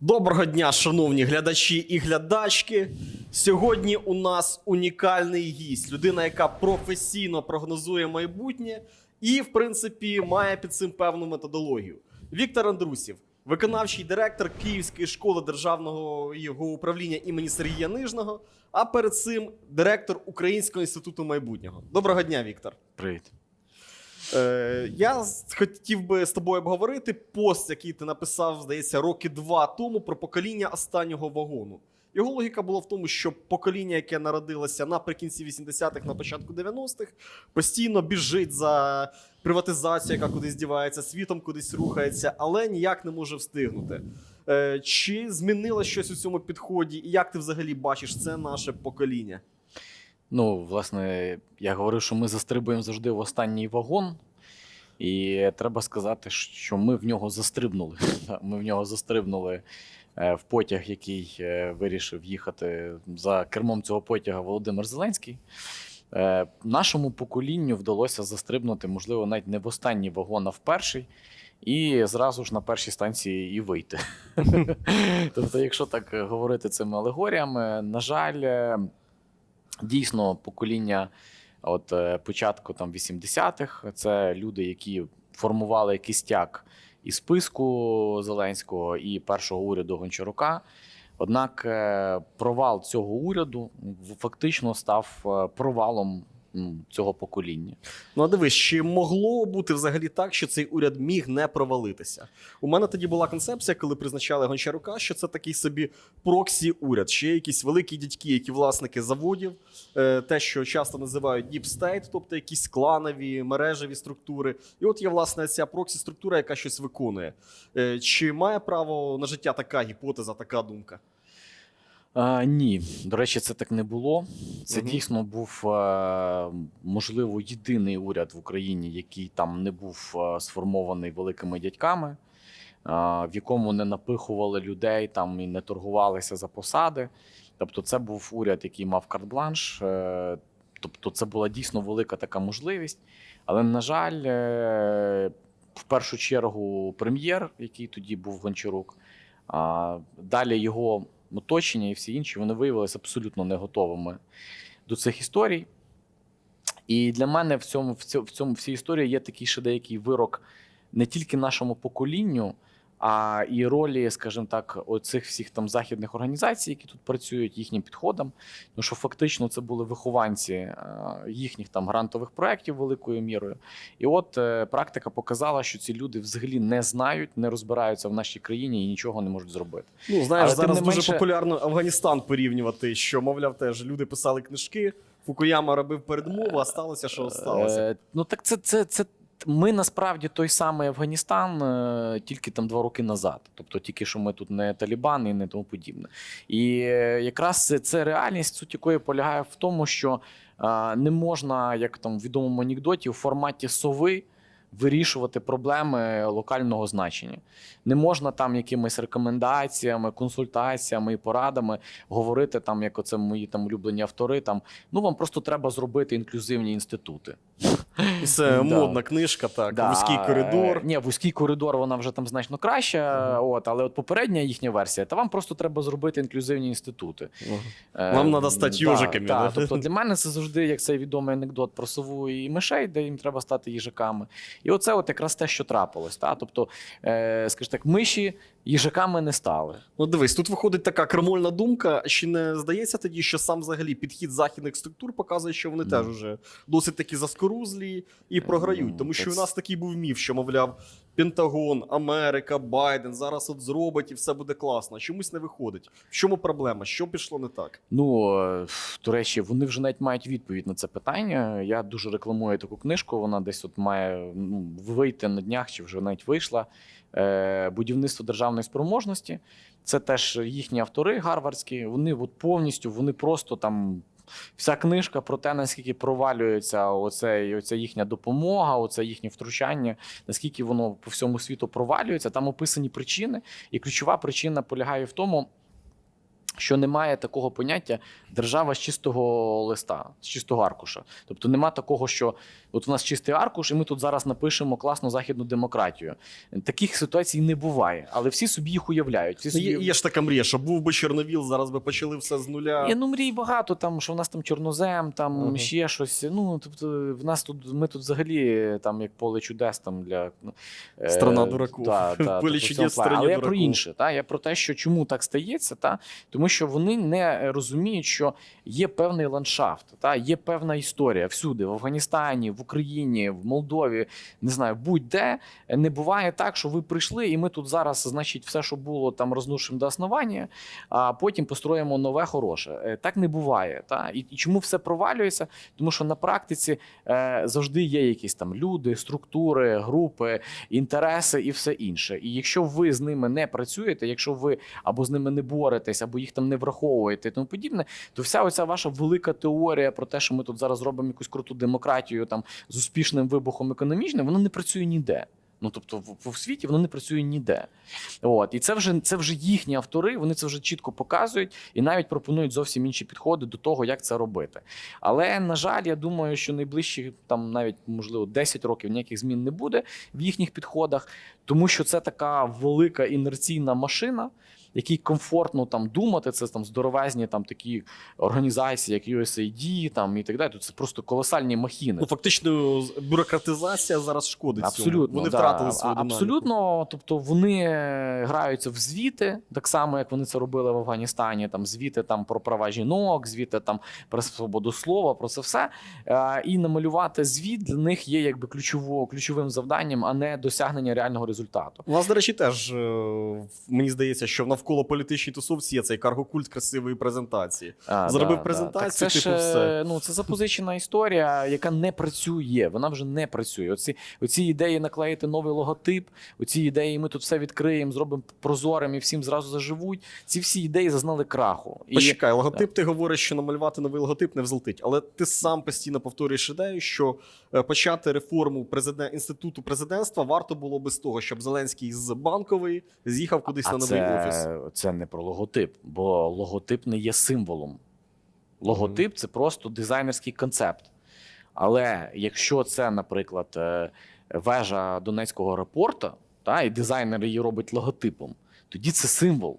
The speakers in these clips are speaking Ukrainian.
Доброго дня, шановні глядачі і глядачки. Сьогодні у нас унікальний гість, людина, яка професійно прогнозує майбутнє і, в принципі, має під цим певну методологію. Віктор Андрусів, виконавчий директор Київської школи державного його управління імені Сергія Нижного, а перед цим директор Українського інституту майбутнього. Доброго дня, Віктор. Привіт. Е, я хотів би з тобою обговорити пост, який ти написав, здається, роки два тому про покоління останнього вагону. Його логіка була в тому, що покоління, яке народилося наприкінці 80-х, на початку 90-х, постійно біжить за приватизацію, яка кудись дівається, світом кудись рухається, але ніяк не може встигнути. Е, чи змінилось щось у цьому підході, і як ти взагалі бачиш це наше покоління? Ну, власне, я говорив, що ми застрибуємо завжди в останній вагон, і треба сказати, що ми в нього застрибнули. Ми в нього застрибнули е, в потяг, який е, вирішив їхати за кермом цього потяга Володимир Зеленський. Е, Нашому поколінню вдалося застрибнути, можливо, навіть не в останній вагон, а в перший. І зразу ж на першій станції і вийти. тобто, якщо так говорити цими алегоріями, на жаль, дійсно покоління от е, початку там 80-х, це люди, які формували кістяк і списку Зеленського, і першого уряду Гончарука. Однак е, провал цього уряду фактично став е, провалом цього покоління. Ну, а дивись, чи могло бути взагалі так, що цей уряд міг не провалитися? У мене тоді була концепція, коли призначали Гончарука, що це такий собі проксі уряд, ще якісь великі дядьки, які власники заводів, е, те, що часто називають Deep State, тобто якісь кланові, мережеві структури. І от є власне ця проксі структура, яка щось виконує. Е, Чи має право на життя така гіпотеза, така думка? А, ні, до речі, це так не було. Це Мгм. дійсно був можливо єдиний уряд в Україні, який там не був сформований великими дядьками, в якому не напихували людей там і не торгувалися за посади. Тобто, це був уряд, який мав карт-бланш. е, Тобто, це була дійсно велика така можливість. Але, на жаль, е, в першу чергу прем'єр, який тоді був Гончарук, далі його оточення і всі інші вони виявилися абсолютно не готовими до цих історій. І для мене в цьому, в цьому, в цьому всій історії є такий ще деякий вирок не тільки нашому поколінню, а і ролі, скажімо так, оцих всіх там західних організацій, які тут працюють, їхнім підходам. Тому що фактично це були вихованці е, їхніх там грантових проєктів великою мірою. І от е, практика показала, що ці люди взагалі не знають, не розбираються в нашій країні і нічого не можуть зробити. Ну, знаєш, Але зараз не дуже популярно Афганістан порівнювати, що, мовляв, теж люди писали книжки, Фукуяма робив передмову, а сталося, що сталося. Е, ну так це, це, це ми насправді той самий Афганістан, е, тільки там два роки назад. Тобто, тільки що ми тут не Талібан і не тому подібне. І е, якраз це, реальність, суть якої полягає в тому, що е, не можна, як там в відомому анекдоті, у форматі сови. Вирішувати проблеми локального значення не можна там якимись рекомендаціями, консультаціями і порадами говорити там, як оце мої там улюблені автори. Там ну вам просто треба зробити інклюзивні інститути. Це модна книжка, так. Вузький коридор. Ні, вузький коридор, вона вже там значно краща. От, але от попередня їхня версія, та вам просто треба зробити інклюзивні інститути. Е, Вам надо стати да? Тобто для мене це завжди як цей відомий анекдот про сову і мишей, де їм треба стати їжаками. І оце от якраз те, що трапилось. Та? Тобто, е, скажімо так, миші їжаками не стали. Ну дивись, тут виходить така крамольна думка. Чи не здається тоді, що сам взагалі підхід західних структур показує, що вони mm. теж уже досить такі заскорузлі і програють. Тому що у нас такий був міф, що, мовляв, Пентагон, Америка, Байден зараз от зробить і все буде класно. Чомусь не виходить. В чому проблема? Що пішло не так? Ну, е, до речі, вони вже навіть мають відповідь на це питання. Я дуже рекламую таку книжку. Вона десь от має ну, вийти на днях, чи вже навіть вийшла. Е, Будівництво державної спроможності. Це теж їхні автори гарвардські. Вони от повністю, вони просто там. Вся книжка про те, наскільки провалюється оце, оця їхня допомога, оце їхнє втручання, наскільки воно по всьому світу провалюється. Там описані причини, і ключова причина полягає в тому, що немає такого поняття держава з чистого листа, з чистого аркуша. Тобто нема такого, що от у нас чистий аркуш, і ми тут зараз напишемо класну західну демократію. Таких ситуацій не буває, але всі собі їх уявляють. Всі Ну, собі... Є, є ж така мрія, що був би Чорновіл, зараз би почали все з нуля. Є, ну мрій багато, там що в нас там чорнозем, там Ага. ще щось. Ну тобто, в нас тут ми тут взагалі там як поле чудес там для ну, е, Страна дураків. Та, та, Поле тобто, чудес в плані. страні я про інше. Та я про те, що чому так стається, та тому що вони не розуміють, що є певний ландшафт, та є певна історія всюди, в Афганістані, в Україні, в Молдові, не знаю, будь-де не буває так, що ви прийшли, і ми тут зараз, значить, все, що було там рознушимо до основання, а потім построїмо нове хороше. Е, Так не буває. Та? І чому все провалюється? Тому що на практиці е, завжди є якісь там люди, структури, групи, інтереси і все інше. І якщо ви з ними не працюєте, якщо ви або з ними не боретесь, або їх там не враховуєте, і тому подібне, то вся оця ваша велика теорія про те, що ми тут зараз робимо якусь круту демократію там з успішним вибухом економічним, воно не працює ніде. Ну тобто, в, в світі воно не працює ніде. От і це вже це вже їхні автори. Вони це вже чітко показують і навіть пропонують зовсім інші підходи до того, як це робити. Але на жаль, я думаю, що найближчі там навіть можливо 10 років ніяких змін не буде в їхніх підходах, тому що це така велика інерційна машина. Якій комфортно там думати, це там здоровезні там такі організації, як USAID, там і так далі. Тут це просто колосальні махіни. Ну, фактично, бюрократизація зараз шкодить. цьому. Вони да. втратили свою динаміку. Абсолютно, тобто вони граються в звіти, так само як вони це робили в Афганістані. Там звіти там про права жінок, звіти там про свободу слова, про це все. Е, І намалювати звіт для них є якби ключово, ключовим завданням, а не досягнення реального результату. У нас, до речі, теж е, мені здається, що навколо політичній тусовці є цей каргокульт красивої презентації. А, Зробив Так презентацію, це типу, ж, все. е, Ну, це запозичена історія, яка не працює. Вона вже не працює. Оці, оці ідеї наклеїти новий логотип, оці ідеї, ми тут все відкриємо, зробимо прозорим і всім зразу заживуть. Ці всі ідеї зазнали краху. І Почекай, логотип, ти говориш, що намалювати новий логотип не взлетить, але ти сам постійно повторюєш ідею, що почати реформу президент, інституту президентства варто було би з того, щоб Зеленський з банкової з'їхав кудись а на новий це, офіс. це не про логотип, бо логотип не є символом. Логотип це просто дизайнерський концепт. Але якщо це, наприклад, е, вежа Донецького аеропорту, та, і дизайнер її робить логотипом, тоді це символ.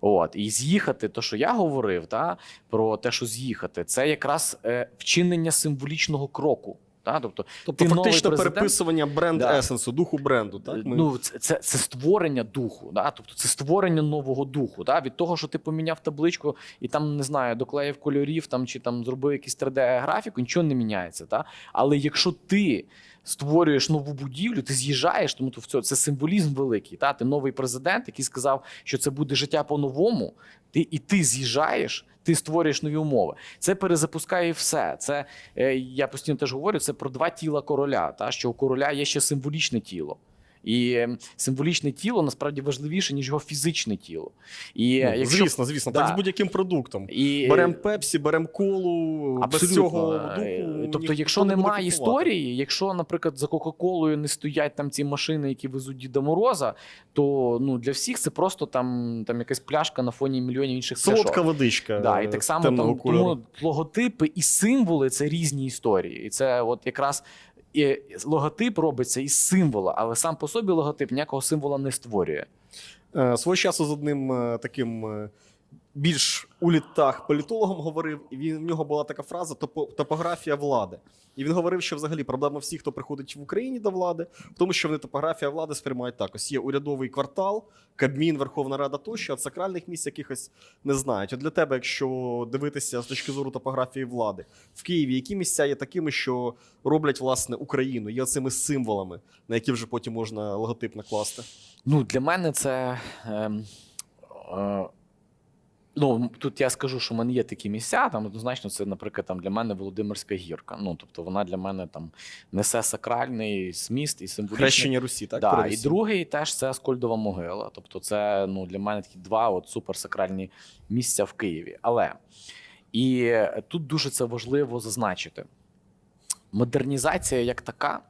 От, і з'їхати, то, що я говорив, та, про те, що з'їхати, це якраз е, вчинення символічного кроку. Та, тобто, Тобто, ти фактично президент- переписування бренд Да. есенсу, духу бренду. Так? Ми- Ну, це, це, це створення духу, да? тобто це створення нового духу. Да? Від того, що ти поміняв табличку і там не знаю, доклеїв кольорів там чи там зробив якийсь 3D-графіку, нічого не міняється. Да? Але якщо ти створюєш нову будівлю, ти з'їжджаєш, тому то в цьому це символізм великий. Та? Ти новий президент, який сказав, що це буде життя по-новому, ти, і ти з'їжджаєш. Ти створюєш нові умови. Це перезапускає все. Це е, я постійно теж говорю. Це про два тіла короля. Та що у короля є ще символічне тіло. І е, символічне тіло насправді важливіше, ніж його фізичне тіло. І Ну, е, якщо звісно, звісно, Да. так з будь-яким продуктом. і, Беремо пепсі, беремо колу, без цього Е, духу. Тобто, якщо немає історії, якщо, наприклад, за Кока-Колою не стоять там ці машини, які везуть Діда Мороза, то ну для всіх це просто там, там якась пляшка на фоні мільйонів інших Солодка пляшок. водичка. Да, і е, так само там тому логотипи і символи це різні історії. І це от якраз і логотип робиться із символа, але сам по собі логотип ніякого символа не створює. Е, Свого часу з одним е, таким е, більш у літах політологом говорив, і він, в нього була така фраза топо, топографія влади. І він говорив, що взагалі проблема всіх, хто приходить в Україні до влади, в тому, що вони топографія влади сприймають так. Ось є урядовий квартал, Кабмін, Верховна Рада тощо, а сакральних місць якихось не знають. От для тебе, якщо дивитися з точки зору топографії влади, в Києві які місця є такими, що роблять власне Україну, є цими символами, на які вже потім можна логотип накласти. Ну, для мене це. ем, е, Ну, тут я скажу, що в мене є такі місця. Там однозначно, це, наприклад, там для мене Володимирська гірка. Ну, тобто вона для мене там несе сакральний зміст і символічний. Хрещення Русі, так? да, і другий теж це Аскольдова могила. Тобто, це ну, для мене такі два от суперсакральні місця в Києві. Але і тут дуже це важливо зазначити. Модернізація як така,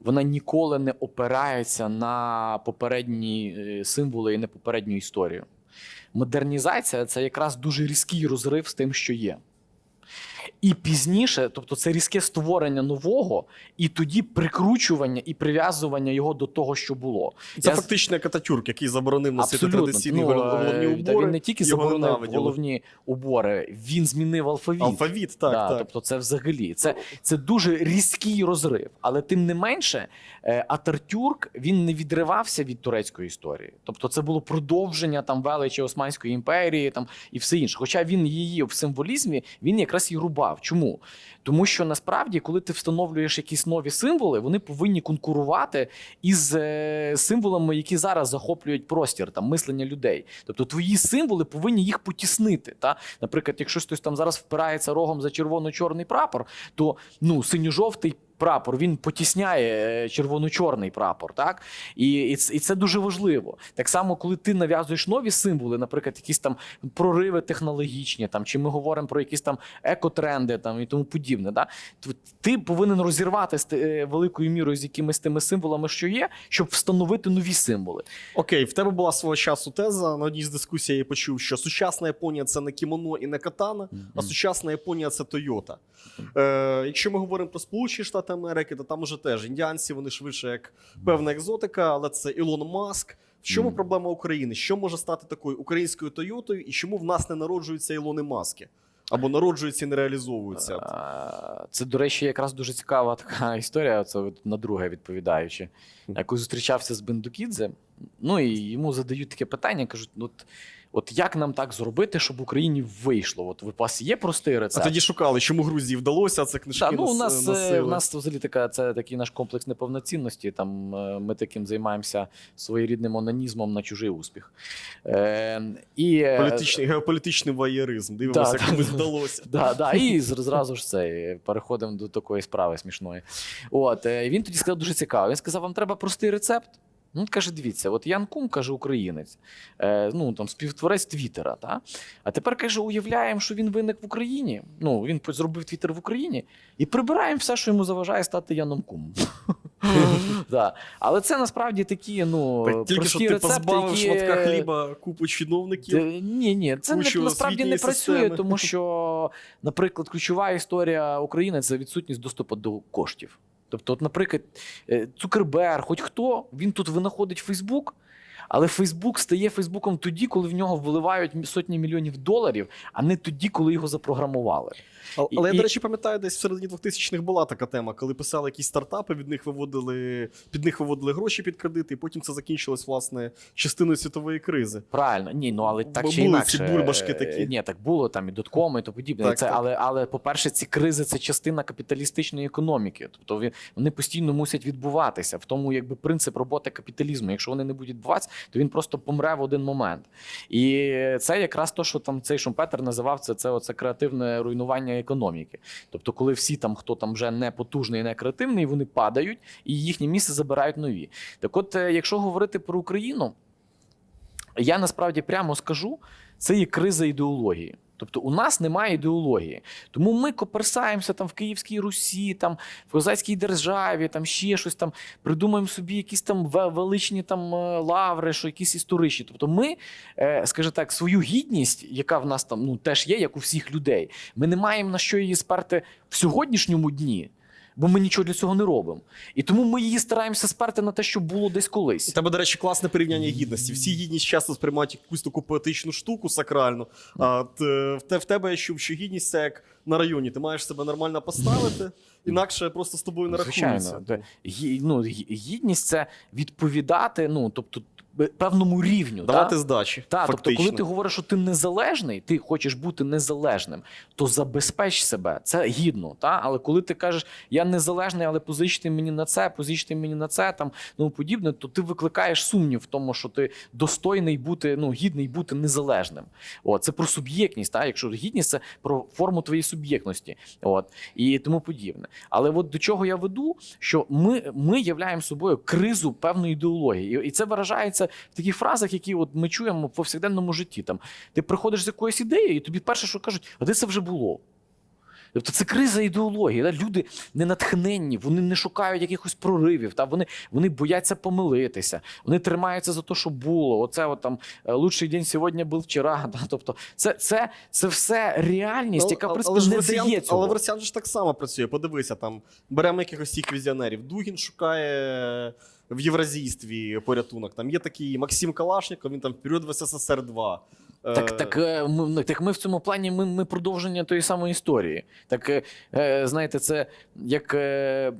вона ніколи не опирається на попередні е, символи і на попередню історію. Модернізація це якраз дуже різкий розрив з тим, що є. І пізніше, тобто це різке створення нового, і тоді прикручування і прив'язування його до того, що було. Це Я фактично як Ататюрк, який заборонив носити традиційні Ну, головні е, та убори. Він не тільки заборонив головні убори, він змінив алфавіт. Алфавіт, так, да, так. Тобто, це взагалі це, це дуже різкий розрив. Але тим не менше, е, Ататюрк він не відривався від турецької історії. Тобто, це було продовження там величі Османської імперії, там і все інше. Хоча він її в символізмі він якраз і рубав. Чому? Тому що насправді, коли ти встановлюєш якісь нові символи, вони повинні конкурувати із е, символами, які зараз захоплюють простір там мислення людей. Тобто твої символи повинні їх потіснити. Та? Наприклад, якщо хтось там зараз впирається рогом за червоно-чорний прапор, то ну синьо-жовтий. Прапор він потісняє е, червоно-чорний прапор, так і, і, це- і це дуже важливо. Так само, коли ти нав'язуєш нові символи, наприклад, якісь там прориви технологічні, там чи ми говоримо про якісь там екотренди, там і тому подібне. Да? ти повинен розірвати з е, великою мірою з якимись тими символами, що є, щоб встановити нові символи. Окей, в тебе була свого часу теза. На одній з дискусій я почув, що сучасна Японія це не кімоно і не катана, а сучасна Японія це Тойота. Е, якщо ми говоримо про Сполучені Штати Америки, то там уже теж індіанці, вони швидше як певна екзотика, але це Ілон Маск. В чому Мгм. проблема України? Що може стати такою українською Тойотою, і чому в нас не народжуються Ілони Маски? Або народжуються і не реалізовуються? Це, до речі, якраз дуже цікава така історія. Це на друге відповідаючи. Я зустрічався з Бендукідзе, ну і йому задають таке питання, кажуть: ну, от, от як нам так зробити, щоб Україні вийшло? От у вас є простий А рецепт? тоді шукали, чому Грузії вдалося, а це книжки Так, ну, у нас- нас, е, носили. у нас взагалі така, це такий наш комплекс неповноцінності. Там е, ми таким займаємося своєрідним онанізмом на чужий успіх. Е, і, е, Політичний, геополітичний воєризм. Дивимося, Да, як комусь да. вдалося. Да, да, і зразу ж це переходимо до такої справи смішної. От е, він тоді сказав дуже цікаво. Він сказав: вам треба простий рецепт. Ну, він каже, дивіться, от Ян Кум каже українець, е, ну там співтворець Твіттера. Та? А тепер каже, уявляємо, що він виник в Україні. Ну він зробив Твіттер в Україні і прибираємо все, що йому заважає стати Яном Кумом. Да. Але це насправді такі, ну тільки прості що ти рецепти, позбавив які... шматка хліба купу чиновників. Ні, ні, це не, насправді не працює, системи. тому що, наприклад, ключова історія України це відсутність доступу до коштів. Тобто, от, наприклад, е, Цукерберг, хоч хто, він тут винаходить Фейсбук. Але Фейсбук стає Фейсбуком тоді, коли в нього вливають сотні мільйонів доларів, а не тоді, коли його запрограмували. Але, І- але я, до речі, пам'ятаю, десь в середині 2000-х була така тема, коли писали якісь стартапи, від них виводили, під них виводили гроші під кредити, і потім це закінчилось, власне, частиною світової кризи. Правильно, ні, ну але так Бо чи були інакше. ці бульбашки е, такі. Ні, так було там і доткоми, і то подібне. Так, це, так. Але, але, по-перше, ці кризи це частина капіталістичної економіки. Тобто вони постійно мусять відбуватися. В тому, якби принцип роботи капіталізму. Якщо вони не будуть відбуватися, то він просто помре в один момент. І це якраз то, що там цей Шумпетер називав це, це оце креативне руйнування економіки. Тобто, коли всі там, хто там вже не потужний, не креативний, вони падають і їхнє місце забирають нові. Так, от, е, якщо говорити про Україну. Я насправді прямо скажу, це є криза ідеології. Тобто у нас немає ідеології. Тому ми коперсаємося там в Київській Русі, там в козацькій державі, там ще щось там, придумаємо собі якісь там величні там е, лаври, що якісь історичні. Тобто, ми, е, скажімо так, свою гідність, яка в нас там ну теж є, як у всіх людей, ми не маємо на що її сперти в сьогоднішньому дні. Бо ми нічого для цього не робимо. І тому ми її стараємося сперти на те, що було десь колись. У тебе, до речі, класне порівняння гідності. Всі гідність часто сприймають якусь таку поетичну штуку сакральну. А в те- в тебе що гідність це як на районі. Ти маєш себе нормально поставити, інакше просто з тобою не рахуються. Звичайно, ну, гідність це відповідати, ну тобто певному рівню. Давати та? здачі. Та, тобто, коли ти говориш, що ти незалежний, ти хочеш бути незалежним, то забезпеч себе. Це гідно. Та? Але коли ти кажеш, я незалежний, але позичте мені на це, позичте мені на це, там ну подібне, то ти викликаєш сумнів в тому, що ти достойний бути, ну гідний бути незалежним. От це про суб'єктність. Та? Якщо гідність це про форму твоєї суб'єктності, от і тому подібне. Але от до чого я веду, що ми, ми являємо собою кризу певної ідеології, і це виражається в таких фразах, які от ми чуємо в повсякденному житті. Там ти приходиш з якоюсь ідеєю, і тобі перше, що кажуть, а де це вже було? Тобто це криза ідеології. Да? Люди не натхненні, вони не шукають якихось проривів, та? Вони, вони бояться помилитися, вони тримаються за те, що було. Оце от, там е, лучший день сьогодні був вчора. Да? Тобто, це, це, це все реальність, яка Але- принципі але не дає цього. Але Версіян же ж так само працює. Подивися, там беремо якихось цих візіонерів. Дугін шукає в євразійстві порятунок. Там є такий Максим Калашников, він там вперед в СССР 2. Так, так, е, ми, так ми в цьому плані ми, ми продовження тої самої історії. Так, е, е, знаєте, це як, е,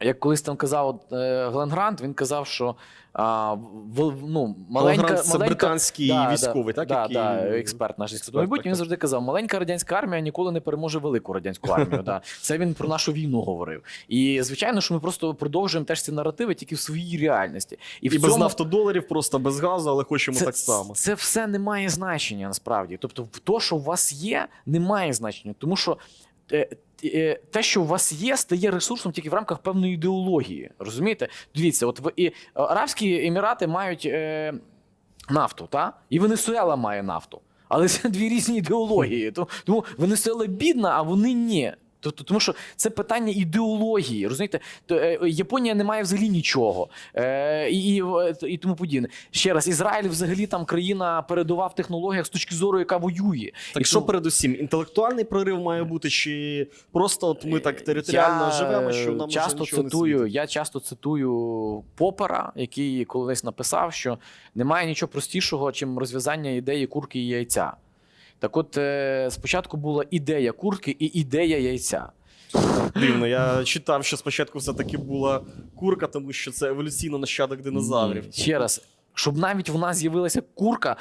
як колись там казав е, Глен Грант, він казав, що а, в, ну, маленька, це маленька, британський військовий, так? Да, який... да, експерт наш експерт. майбутнє, він так. завжди казав: маленька радянська армія ніколи не переможе велику радянську армію. да. Це він про нашу війну говорив. І звичайно, що ми просто продовжуємо теж ці наративи тільки в своїй реальності. І, в без цьому- нафтодоларів, просто без газу, але хочемо так само. Це все не має значення насправді. Тобто, в то, що у вас є, не має значення, тому що. Е, е, Те, що у вас є, стає ресурсом тільки в рамках певної ідеології. Розумієте? Дивіться, от і Арабські Емірати мають е, нафту, та? і Венесуела має нафту. Але це дві різні ідеології. Тому Венесуела бідна, а вони ні. Тобто, тому що це питання ідеології. Розумієте, е, Японія не має взагалі нічого е, і, і, і тому подібне. Ще раз, Ізраїль взагалі там країна передова в технологіях з точки зору, яка воює. Так І що тому- передусім, інтелектуальний прорив має бути, чи просто от ми так територіально Я, живемо, що нам часто вже цитую, не я часто цитую Попера, який колись написав, що немає нічого простішого, чим розв'язання ідеї курки і яйця. Так от, е, спочатку була ідея курки і ідея яйця. Дивно, я читав, що спочатку все-таки була курка, тому що це еволюційно нащадок динозаврів. Ще раз, щоб навіть в нас з'явилася курка,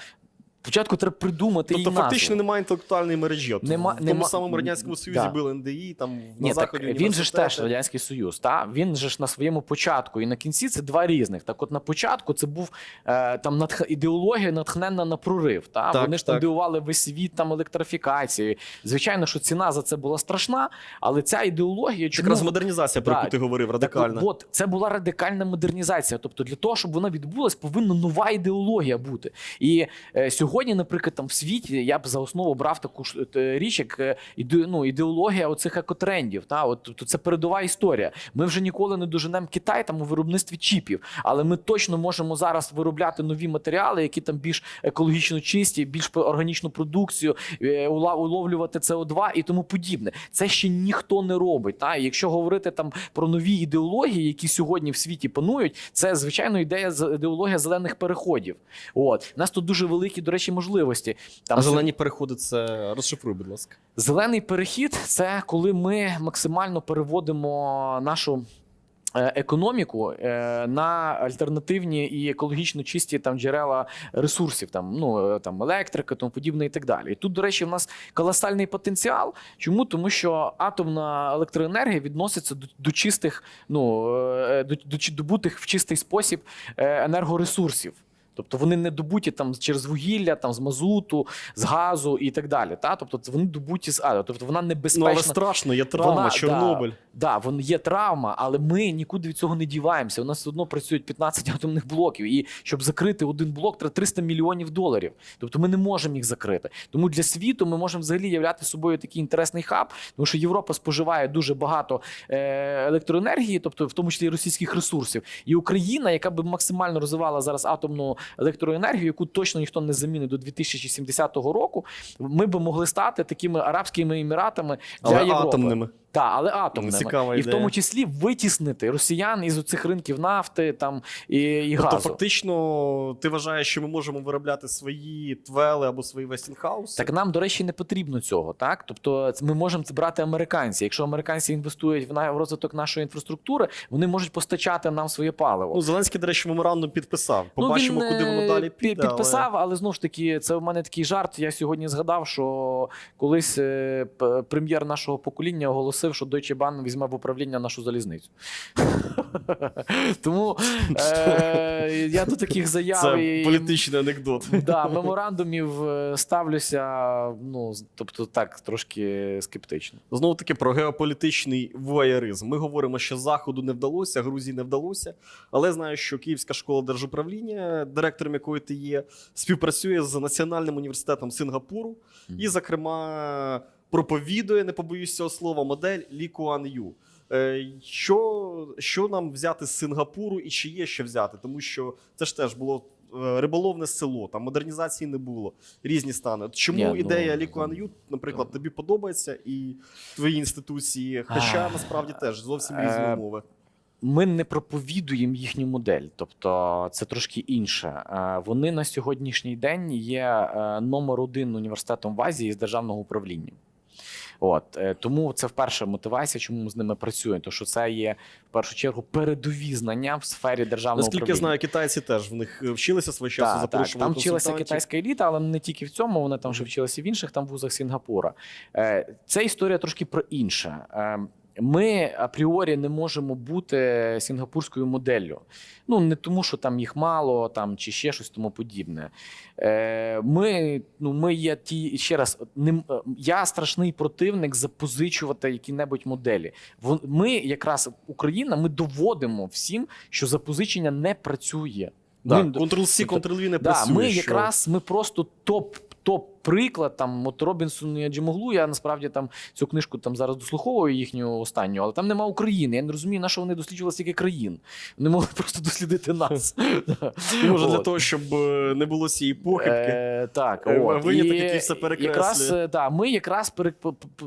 спочатку треба придумати Тобто її фактично назву. немає інтелектуальної мережі. От Нема- в тому нема- самому Радянському Союзі Да. були НДІ, там на Ні, так, заході він же ж теж. Радянський Союз. Та? Він же ж на своєму початку і на кінці це два різних. Так от на початку це був е, там натх... ідеологія натхненна на прорив. Та? Так, Вони ж там дивували весь світ там електрифікації. Звичайно, що ціна за це була страшна, але ця ідеологія чому... Якраз модернізація, про яку ти говорив, радикальна. Так, от, це була радикальна модернізація. Тобто, для того, щоб вона відбулась, повинна нова ідеологія бути. І е, сьогодні, наприклад, там в світі я б за основу брав таку ж е, річ, як е, іде, ну, ідеологія оцих екотрендів. Та? От, тобто це передова історія. Ми вже ніколи не доженемо Китай там у виробництві чіпів, але ми точно можемо зараз виробляти нові матеріали, які там більш екологічно чисті, більш органічну продукцію, е, уловлювати СО2 і тому подібне. Це ще ніхто не робить. Та? Якщо говорити там про нові ідеології, які сьогодні в світі панують, це звичайно ідея ідеологія зелених переходів. От у нас тут дуже великі, до речі, можливості. Там А зелені переходи це розшифруй, будь ласка. Зелений перехід це коли ми максимально переводимо нашу. е, Економіку е, на альтернативні і екологічно чисті там джерела ресурсів, там ну е, там електрика, тому подібне і так далі. І тут, до речі, в нас колосальний потенціал. Чому? Тому що атомна електроенергія відноситься до, до чистих, ну до, до, добутих в чистий спосіб енергоресурсів. Тобто вони не добуті там через вугілля, там з мазуту, з газу і так далі. Та? Тобто вони добуті з а, тобто вона Ну, небезпечна. але страшно, є травма, Вона- Чорнобиль. Да, вон є травма, але ми нікуди від цього не діваємося. У нас все одно працюють 15 атомних блоків. І щоб закрити один блок, треба 300 мільйонів доларів. Тобто ми не можемо їх закрити. Тому для світу ми можемо взагалі являти собою такий інтересний хаб, тому що Європа споживає дуже багато е, електроенергії, тобто в тому числі і російських ресурсів. І Україна, яка би максимально розвивала зараз атомну електроенергію, яку точно ніхто не замінить до 2070 року, ми би могли стати такими арабськими еміратами для Але Європи. атомними. Так, але атомними. Цікава і в тому числі витіснити росіян із оцих ринків нафти там і, і Тобто, газу. фактично, ти вважаєш, що ми можемо виробляти свої твели або свої вестінхауси? Так нам, до речі, не потрібно цього. Так, тобто, ми можемо це брати американці. Якщо американці інвестують в розвиток нашої інфраструктури, вони можуть постачати нам своє паливо. Ну, Зеленський, до речі, меморандум підписав. Побачимо, ну, він, куди воно е, далі піде. Підписав, але... знову ж таки, це в мене такий жарт. Я сьогодні згадав, що колись е, прем'єр нашого покоління оголосив, що Deutsche Bahn візьме в управління нашу залізницю. Тому е, я до таких заяв це і політичний анекдот. да, меморандумів е, ставлюся. Ну, тобто, так, трошки скептично. Знову таки про геополітичний воєризм. Ми говоримо, що заходу не вдалося, Грузії не вдалося. Але знаю, що Київська школа держуправління, директором якої ти є, співпрацює з Національним університетом Сингапуру. І, зокрема, проповідує, не побоюсь цього слова, модель Лі Куан Ю. Е, Що, що нам взяти з Сингапуру і чи є що взяти? Тому що це ж теж було е, риболовне село, там модернізації не було, різні стани. Чому Ні, ну, ідея Лі Куан Ю, наприклад, тобі подобається і твої інституції, хоча насправді теж зовсім Е, різні умови. Ми не проповідуємо їхню модель, тобто це трошки інше. Вони на сьогоднішній день є номер один університетом в Азії з державного управління. От е, тому це вперше мотивація, чому ми з ними працюємо. Тому що це є в першу чергу передові знання в сфері державного Наскільки управління. знаю, китайці теж в них е, вчилися свого часу, Так, так. Там вчилася китайська еліта, але не тільки в цьому. Вони там ще вчилися в інших там вузах Сінгапура. Це історія трошки про інше. Ми апріорі не можемо бути сінгапурською моделлю. Ну не тому, що там їх мало, там чи ще щось тому подібне. Е, Ми, ну, ми є ті ще раз. Не е, я страшний противник запозичувати які-небудь моделі. Ми, якраз Україна, ми доводимо всім, що запозичення не працює. Да, Ми- Ctrl-C, Ctrl-V не Да, працює. ми що- якраз ми просто топ. Топ приклад там от Робінсон і Аджімоглу. Я насправді там цю книжку там зараз дослуховую їхню останню, але там нема України. Я не розумію, на що вони досліджували стільки країн. Вони могли просто дослідити нас. Може, для того, щоб е, не було цієї похибки. Е, так, Е, виняток, який все перекреслює. Ми якраз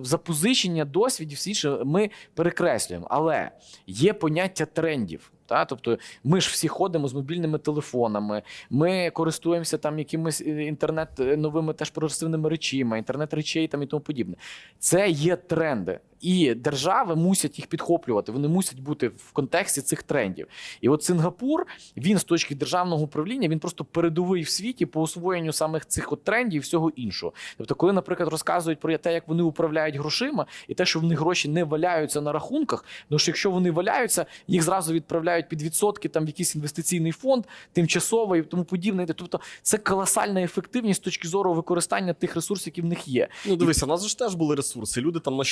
запозичення досвідів, всі ми перекреслюємо. Але є поняття трендів. Та? Тобто ми ж всі ходимо з мобільними телефонами, ми користуємося там якимись е, інтернет е, новими теж прогресивними речами, інтернет речей там і тому подібне. Це є тренди. І держави мусять їх підхоплювати. Вони мусять бути в контексті цих трендів. І от Сингапур, він з точки державного управління, він просто передовий в світі по освоєнню самих цих от трендів і всього іншого. Тобто, коли, наприклад, розказують про те, як вони управляють грошима, і те, що в них гроші не валяються на рахунках, тому що якщо вони валяються, їх зразу відправляють під відсотки там в якийсь інвестиційний фонд, тимчасовий і тому подібне. Тобто, це колосальна ефективність з точки зору використання тих ресурсів, які в них є. Ну, дивися, у нас ж теж були ресурси. Люди там на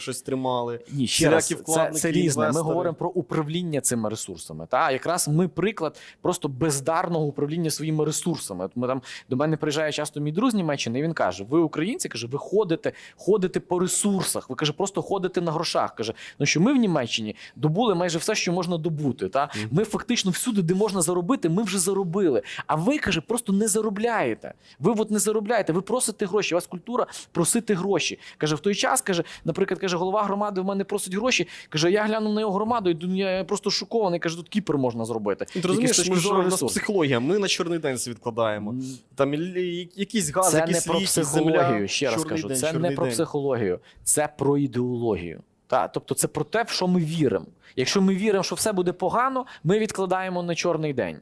щиткнижках щось тримали. Ні, ще раз, це, це різне. Ми говоримо про управління цими ресурсами. Та якраз ми приклад просто бездарного управління своїми ресурсами. От ми там до мене приїжджає часто мій друг з Німеччини, і він каже: Ви українці, каже, ви ходите, ходите по ресурсах. Ви каже, просто ходите на грошах. каже, ну що ми в Німеччині добули майже все, що можна добути. Та Мгм. ми фактично всюди, де можна заробити, ми вже заробили. А ви каже, просто не заробляєте. Ви от не заробляєте, ви просите гроші. У вас культура просити гроші. Каже, в той час каже, наприклад, каже, голова громади в мене просить гроші. Каже, я глянув на його громаду, і я просто шокований. Каже, тут кіпер можна зробити. Ти розумієш, ми ж нас психологія. Ми на чорний день це відкладаємо. Там якісь гази, Це не про психологію. земля. ще раз кажу, день, це не про психологію, це про ідеологію. Та, тобто, це про те, в що ми віримо. Якщо ми віримо, що все буде погано, ми відкладаємо на чорний день.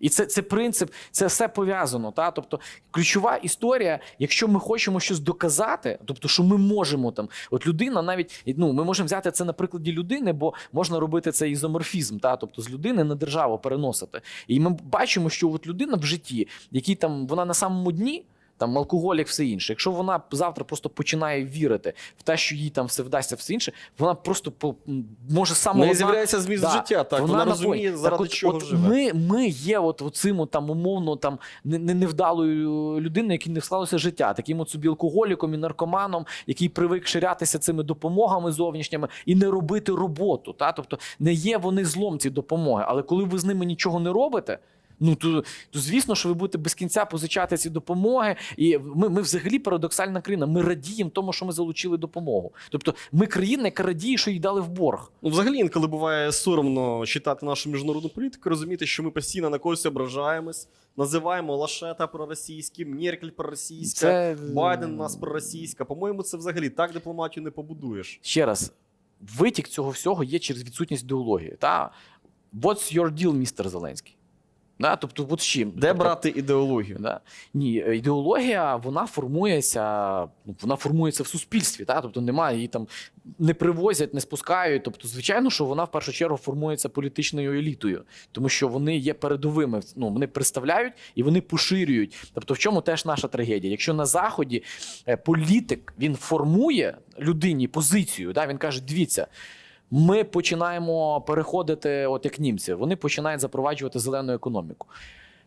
І це, це принцип, це все пов'язано. Та? Тобто, ключова історія, якщо ми хочемо щось доказати, тобто, що ми можемо там, от людина навіть ну, ми можемо взяти це на прикладі людини, бо можна робити це ізоморфізм, та? тобто з людини на державу переносити. І ми бачимо, що от людина в житті, якій там вона на самому дні. Там алкоголік, все інше. Якщо вона завтра просто починає вірити в те, що їй там все вдасться, все інше, вона просто по- може саме одна- з'являється зміст Да. життя, так. Вона, на розуміє, заради так, от, чого от живе. Ми, ми є от оцим от, там умовно там не- не- невдалою людиною, якій не склалося життя, таким от собі алкоголіком і наркоманом, який привик ширятися цими допомогами зовнішніми і не робити роботу. Та? Тобто не є вони злом ці допомоги, але коли ви з ними нічого не робите. Ну то, то звісно, що ви будете без кінця позичати ці допомоги. І ми, ми взагалі парадоксальна країна. Ми радіємо тому, що ми залучили допомогу. Тобто, ми країна, яка радіє, що їй дали в борг. Ну, взагалі, інколи буває соромно читати нашу міжнародну політику, розуміти, що ми постійно на когось ображаємось, називаємо Лашета проросійським, Меркель проросійська, Це Байден у нас проросійська. По-моєму, це взагалі так дипломатію не побудуєш. ще раз, витік цього всього є через відсутність ідеології. Та what's your deal, містер Зеленський? Да, тобто, от з чим? Де Тобто, брати ідеологію? Да. Ні, е, ідеологія вона формується, ну, вона формується в суспільстві. Та? Тобто немає її там не привозять, не спускають. Тобто, звичайно, що вона в першу чергу формується політичною елітою, тому що вони є передовими. Ну, вони представляють і вони поширюють. Тобто, в чому теж наша трагедія? Якщо на заході е, політик він формує людині позицію, да? він каже: дивіться. Ми починаємо переходити, от як німці, вони починають запроваджувати зелену економіку.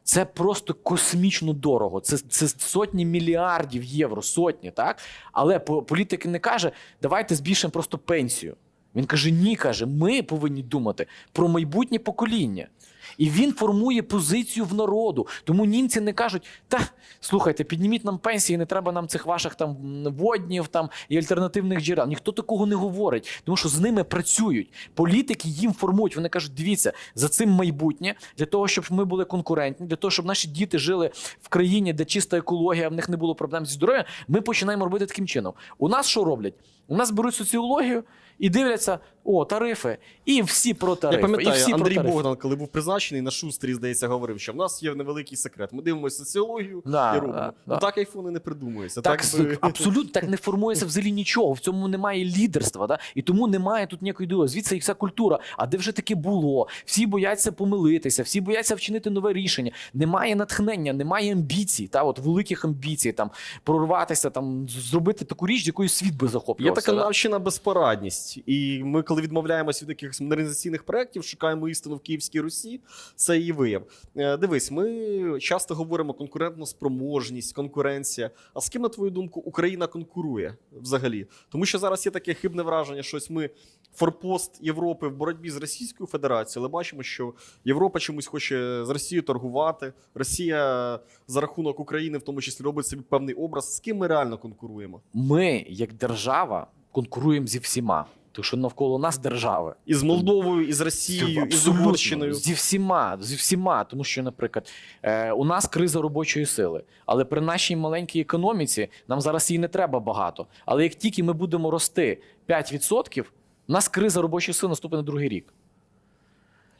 Це просто космічно дорого. Це, це сотні мільярдів євро, сотні, так? Але по- політик не каже, давайте збільшимо просто пенсію. Він каже: ні, каже, ми повинні думати про майбутнє покоління. І він формує позицію в народу. Тому німці не кажуть: та слухайте, підніміть нам пенсії, не треба нам цих ваших там воднів там і альтернативних джерел. Ніхто такого не говорить, тому що з ними працюють. Політики їм формують. Вони кажуть: дивіться, за цим майбутнє для того, щоб ми були конкурентні, для того, щоб наші діти жили в країні, де чиста екологія, в них не було проблем зі здоров'ям. Ми починаємо робити таким чином. У нас що роблять? У нас беруть соціологію і дивляться: о, тарифи, і всі про тарифи. Я пам'ятаю, Андрій тарифи. Богдан, коли був призначений на шустрі, здається, говорив, що в нас є невеликий секрет. Ми дивимося соціологію Да, і робимо. да, Ну да. так айфони не придумуються. Так, Так, би- абсолютно так не формується взагалі нічого. В цьому немає лідерства, да? і тому немає тут ніякої ідеології. Звідси і вся культура. А де вже таке було? Всі бояться помилитися, всі бояться вчинити нове рішення. Немає натхнення, немає амбіцій, та от великих амбіцій, там прорватися, там зробити таку річ, якою світ би Є захоплювався. така да? навчена безпорадність. І ми, коли відмовляємося від якихось модернізаційних проєктів, шукаємо істину в Київській Русі, це її вияв. Е, Дивись, ми часто говоримо конкурентну спроможність, конкуренція. А з ким, на твою думку, Україна конкурує взагалі? Тому що зараз є таке хибне враження, що ось ми форпост Європи в боротьбі з Російською Федерацією, але бачимо, що Європа чомусь хоче з Росією торгувати. Росія за рахунок України, в тому числі, робить собі певний образ. З ким ми реально конкуруємо? Ми, як держава, конкуруємо зі всіма. Тому що навколо нас держави. І з Молдовою, і з Росією, і з Абсолютно. Угорщиною. Зі всіма, зі всіма. Тому що, наприклад, е, у нас криза робочої сили, але при нашій маленькій економіці нам зараз її не треба багато. Але як тільки ми будемо рости 5%, у нас криза робочої сили наступить на другий рік.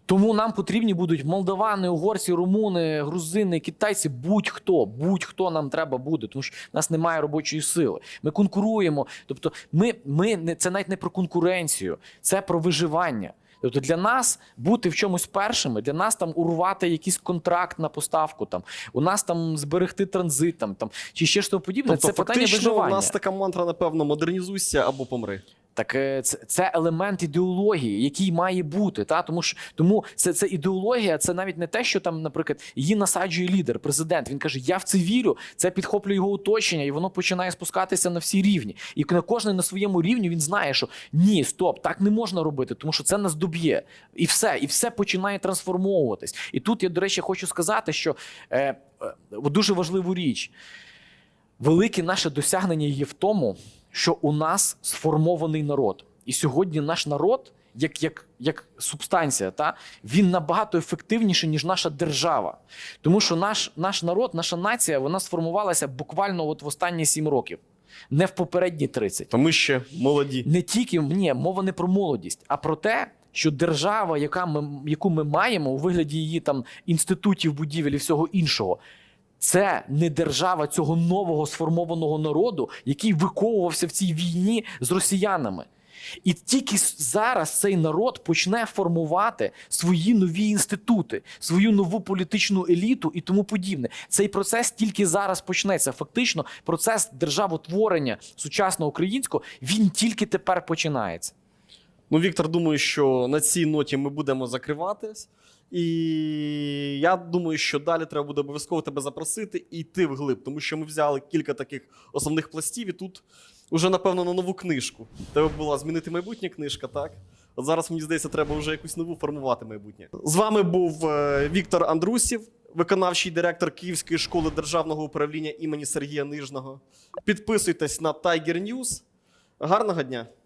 Тому нам потрібні будуть молдавани, угорці, румуни, грузини, китайці, будь-хто, будь-хто нам треба буде, тому що в нас немає робочої сили. Ми конкуруємо. Тобто, ми, ми не це навіть не про конкуренцію, це про виживання. Тобто для нас бути в чомусь першими, для нас там урвати якийсь контракт на поставку, там у нас там зберегти транзит, там, там чи ще щось подібне. Тобто, це питання фактично, у нас така мантра, напевно, модернізуйся або помри. Так е, це, елемент ідеології, який має бути. Та? Тому, що, тому це, це ідеологія, це навіть не те, що там, наприклад, її насаджує лідер, президент. Він каже: Я в це вірю, це підхоплює його оточення, і воно починає спускатися на всі рівні. І на кожен на своєму рівні він знає, що ні, стоп, так не можна робити, тому що це нас доб'є. І все, і все починає трансформовуватись. І тут я, до речі, хочу сказати, що е, е, дуже важливу річ. Велике наше досягнення є в тому, що у нас сформований народ. І сьогодні наш народ, як, як, як субстанція, та, він набагато ефективніший, ніж наша держава. Тому що наш, наш народ, наша нація, вона сформувалася буквально от в останні сім років, не в попередні 30. То ми ще молоді. Не тільки ні, мова не про молодість, а про те, що держава, яка ми, яку ми маємо у вигляді її там інститутів, будівель і всього іншого, це не держава цього нового сформованого народу, який виковувався в цій війні з росіянами. І тільки зараз цей народ почне формувати свої нові інститути, свою нову політичну еліту і тому подібне. Цей процес тільки зараз почнеться. Фактично, процес державотворення сучасного українського він тільки тепер починається. Ну, Віктор, думаю, що на цій ноті ми будемо закриватись. І я думаю, що далі треба буде обов'язково тебе запросити і йти вглиб, тому що ми взяли кілька таких основних пластів, і тут уже, напевно, на нову книжку. Тебе була змінити майбутнє книжка, так? От зараз, мені здається, треба вже якусь нову формувати майбутнє. З вами був е, Віктор Андрусів, виконавчий директор Київської школи державного управління імені Сергія Нижного. Підписуйтесь на Tiger News. Гарного дня!